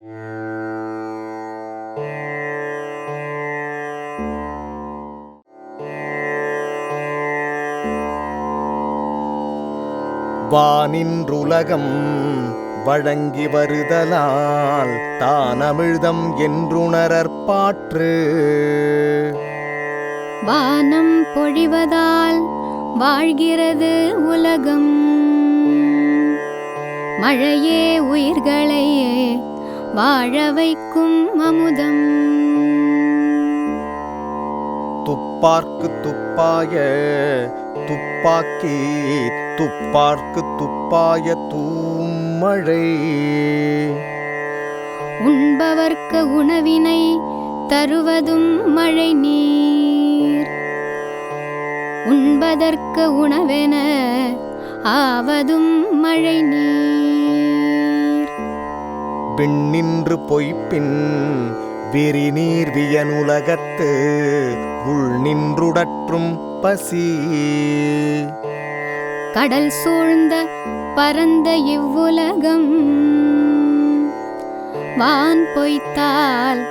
வானின்றுலகம் வழங்கி வருதலால் தானமிழ்தம் என்றுணரற்பாற்று. வானம் பொழிவதால் வாழ்கிறது உலகம். மழையே உயிர்களையே வாழ வைக்கும் அமுதம். துப்பார்க்கு துப்பாய துப்பாக்கி துப்பார்க்கு துப்பாய தூமழை உண்பவர்க்கு உணவினை தருவதும் மழை நீர் உண்பதற்கு உணவென ஆவதும் மழை நீர் விண்ணின்று பொய்ப்பின் விரிநீர் வியனுலகத்து உள் நின்றுடற்றும் பசி. கடல் சூழ்ந்த பரந்த இவ்வுலகம் வான் பொய்த்தால்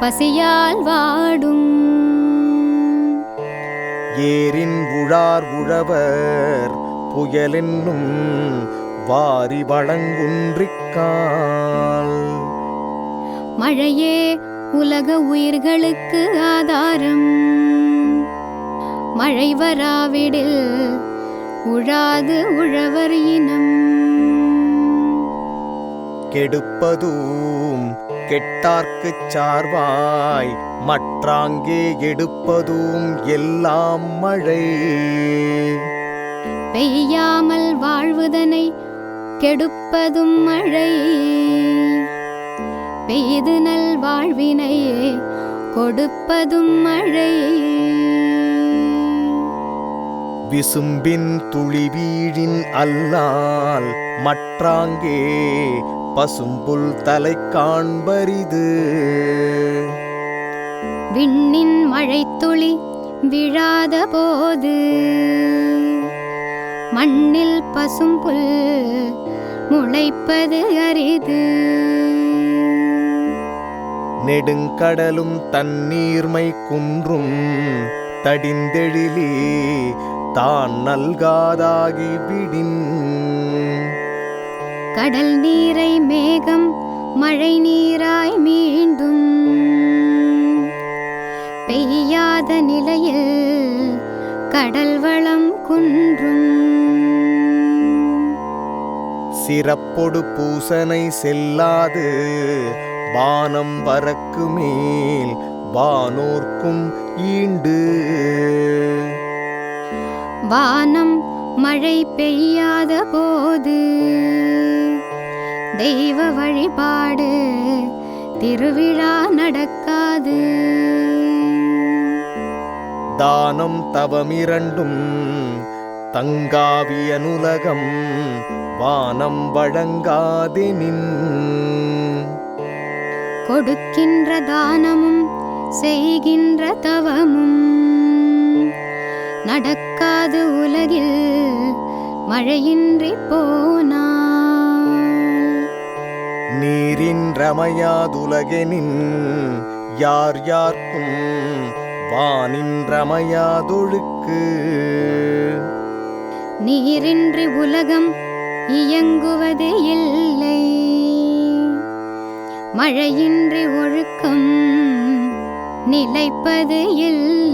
பசியால் வாடும். ஏரின் உழார் உழவர் புயலென்னும் வாரி வழங்குன்றிக்கால் மழையே உலக உயிர்களுக்கு ஆதாரம். மழை வராவிடில் உழாது உழவர் இனம். கெடுப்பதும் கெட்டார்க்குச் சார்வாய் மற்றாங்கே எடுப்பதும் எல்லாம் மழை. பெய்யாமல் வாழ்வுதனை கெடுப்பதும் மழை. பெய்து நல் வாழ்வினை கொடுப்பதும் மழை. விசும்பின் துளி வீழின் அல்லால் மற்றாங்கே பசும்புல் தலை காண்பரிது. விண்ணின் மழைத்துளி விழாத போது மண்ணில் பசும்புல் முளைப்பது அரிது. நெடுங்கடலும் தண்ணீர்மை குன்றும் தடிந்தெழிலே தான் நல்காதாகி விடின். கடல் நீரை மேகம் மழை நீராய் மீண்டும் பெய்யாத நிலையில் கடல் வளம் குன்றும் சிறப்பொடு பூசனை செல்லாது. வானம் வரக்கு மேல் வானோர்க்கும் ஈண்டு. வானம் மழை பெய்யாத போது தெய்வ வழிபாடு திருவிழா நடக்காது. தானம் தவமிரண்டும் தங்காவியனுலகம் வானம் வழங்காதெனின் கொடுக்கின்ற தானமும் செய்கின்ற தவமும். நடக்காது உலகில் மழையின்றி போனால். நீரின் ரமையாதுலகெனின் யார் யார்க்கும் வானின் ரமையாதொழுக்கு. நீரின்றி உலகம் இயங்குவது இல்லை. மழையின்றி ஒழுக்கம் நிலைப்பது இல்லை.